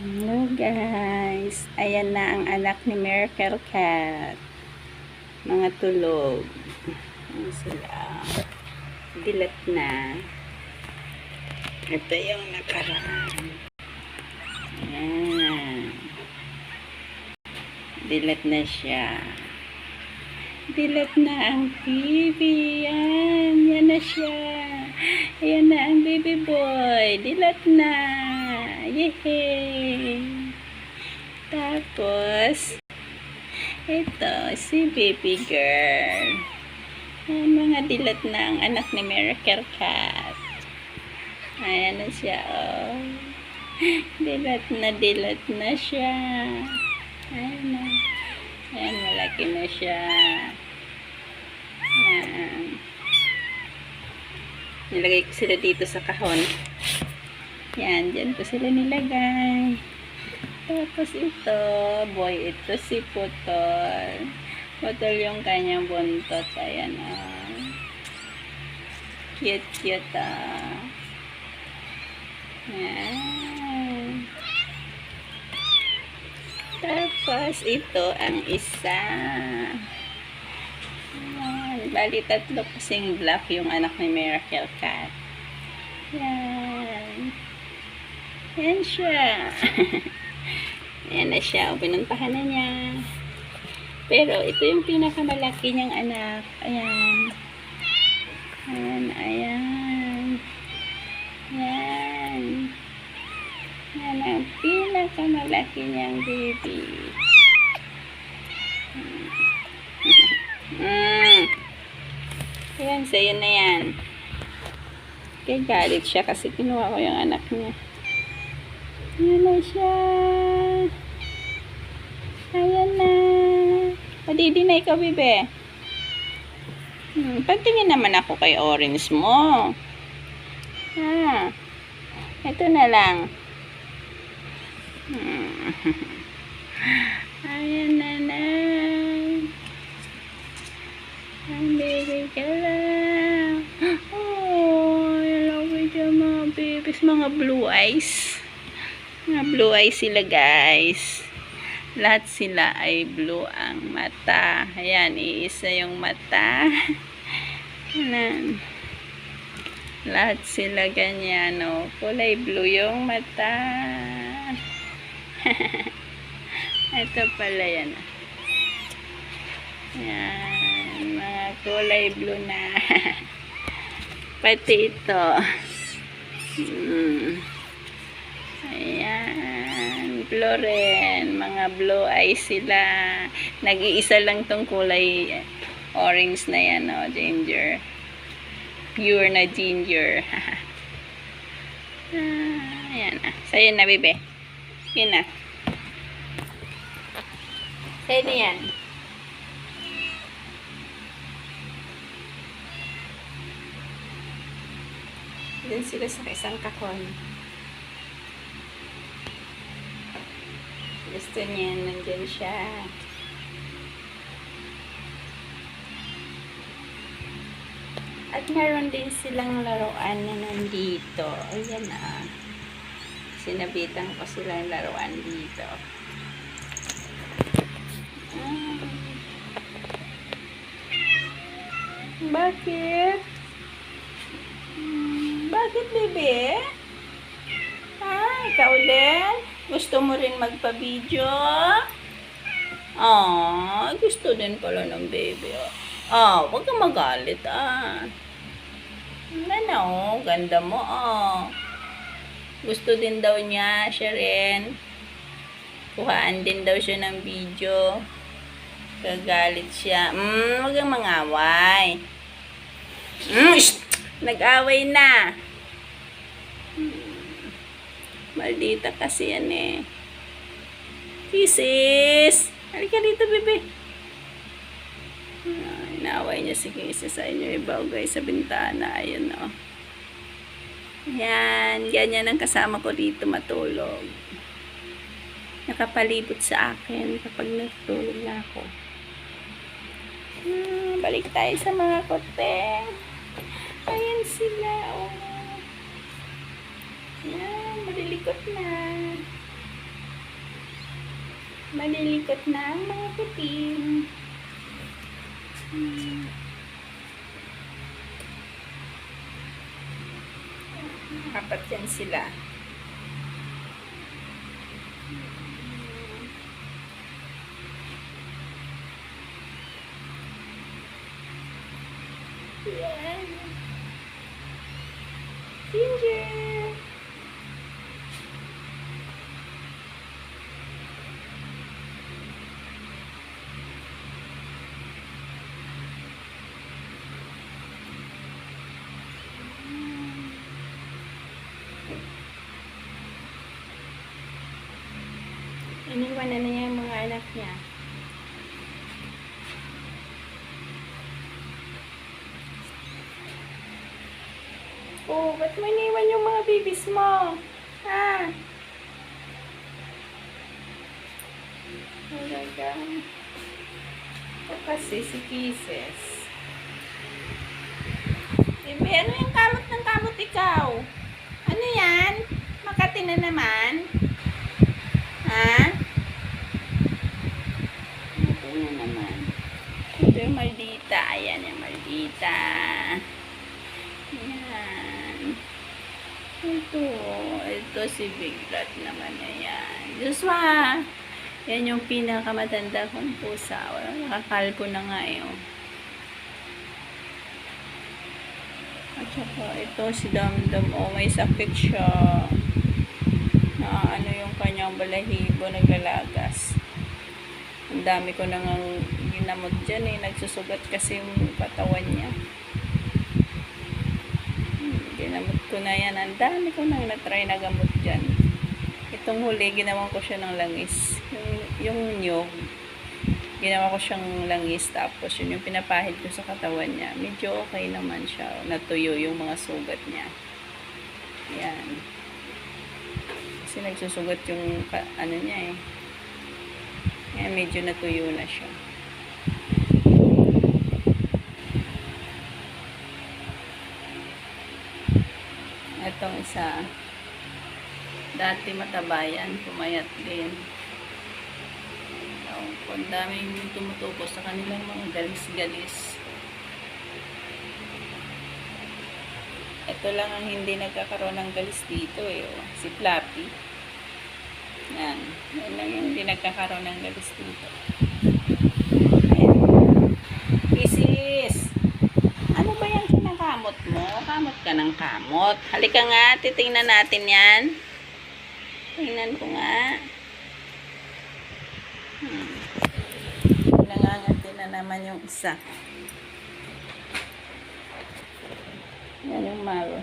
Hello guys, ayan na ang anak ni Miracle Cat. Mga tulog. Ayan sila. Dilat na. Ito yung nakaraan. Ayan. Dilat na siya. Dilat na ang baby. Yan. Yan na siya. Ayan na ang baby boy. Dilat na. Yehey! Tapos, ito, si baby girl. Ayan, mga dilat ang anak ni Miracle Cat. Ayan na siya, oh. Dilat na, dilat na siya. Ayan na. Ayan, malaki na siya. Ayan. Nilagay ko sila dito sa kahon. Yan, dyan ko sila nilagay. Tapos ito, boy, ito si Putol. Putol yung kanyang buntot. Ayan, ah. Cute, cute, ah. Yan. Tapos, ito ang isa. Yan. Bali, tatlo kasing black yung anak ni Miracle Cat. Yan. Yan siya. Yan na siya. Pinuntahan na niya. Pero, ito yung pinakamalaki niyang anak. Ayan. Ayan, ayan. Yan. Yan ang pinakamalaki niyang baby. Mm. Ayan, sa'yo na yan. Kaya galit siya kasi kinuha ko yung anak niya. Ayan na siya. Ayan na. Padidi na ikaw, bebe. Hmm, patingin naman ako kay orange mo. Ah, ito na lang. Hmm. Ayan na na. Ang baby lang. Oh, I love yung mga babies. Mga blue eyes. Blue eyes sila, guys. Lahat sila ay blue ang mata. Ayan, iisa yung mata. Ayan. Lahat sila ganyan, oh. Kulay blue yung mata. Ito pala yan. ah. Yan, mga kulay blue na. Pati ito. Hmm. Ayan, rin. Mga blue eyes sila. Nag-iisa lang tong kulay orange na yan, oh, ginger. Pure na ginger. ah, ayan na. Sa'yo na, bebe. Yun na. Sa'yo na yan. Doon sila sa isang kahon. Gusto niya, nandyan siya. At meron din silang laruan na nandito. Ayan ah. Sinabitan ko silang laruan dito. Ah. Bakit? Hmm, Bakit, bebe? Ah, ikaw din? Gusto mo rin magpa-video? Ah, gusto din pala ng baby. Ah, huwag kang magalit, ah. Ano, oh, ganda mo, ah. Gusto din daw niya, siya rin. Kuhaan din daw siya ng video. Gagalit siya. Hmm, huwag kang mangaway. Shh! Nag-away na. Hmm. Maldita kasi yan eh. Kisses! Halika dito, bebe. Ah, inaway niya si Kisses sa inyo. Ibaw guys sa bintana. Ayun. Oh. Yan. Ganyan ang kasama ko dito matulog. Nakapalibot sa akin kapag natulog na ako. Ah, balik tayo sa mga kote. Ayan sila, oh. Yan, malilikot na. Malilikot na ang mga puting. Hmm. Yan sila. Yan. Ginger. Iniwan na niya yung mga anak niya. Oh, ba't mo iniwan yung mga babies mo? Ha? Talaga. Ito kasi si Kisses. Bebe, ano yung kamot ng kamot ikaw? Ano yan? Makati na naman? Ha? Ito na naman. Ito maldita. Ayan yung maldita. Yan. Ito. Ito si Big Rat naman na yan. Joshua! Yan yung pinakamatanda kong pusa. Wala, nakakalpo na nga eh. oh. At saka ito si Damdam. Oh, may sakit siya. Na ano yung kanyang balahibo naglalagas. Ang dami ko nang ginamot dyan eh. Nagsusugat kasi yung katawan niya. Hmm, Ginamot ko na yan. Ang dami ko nang natry na gamot dyan. Itong huli, ginawan ko siya ng langis. Yung, yung nyog, ginawa ko siyang langis. Tapos yun yung pinapahid ko sa katawan niya. Medyo okay naman siya. Natuyo yung mga sugat niya. Yan. Kasi nagsusugat yung ano niya eh. Kaya medyo natuyo na siya. Itong isa, dati matabayan, pumayat din. Ang daming tumutupo sa kanilang mga galis-galis. Ito lang ang hindi nagkakaroon ng galis dito eh. oh. Si Flappy. Yan. Yan lang yung hindi nagkakaroon ng galis dito. Isis! Ano ba yung kinakamot mo? Kamot ka ng kamot. Halika nga, titingnan natin yan. Tingnan ko nga. Hmm. Nangangatin na naman yung isa. Yan yung maro.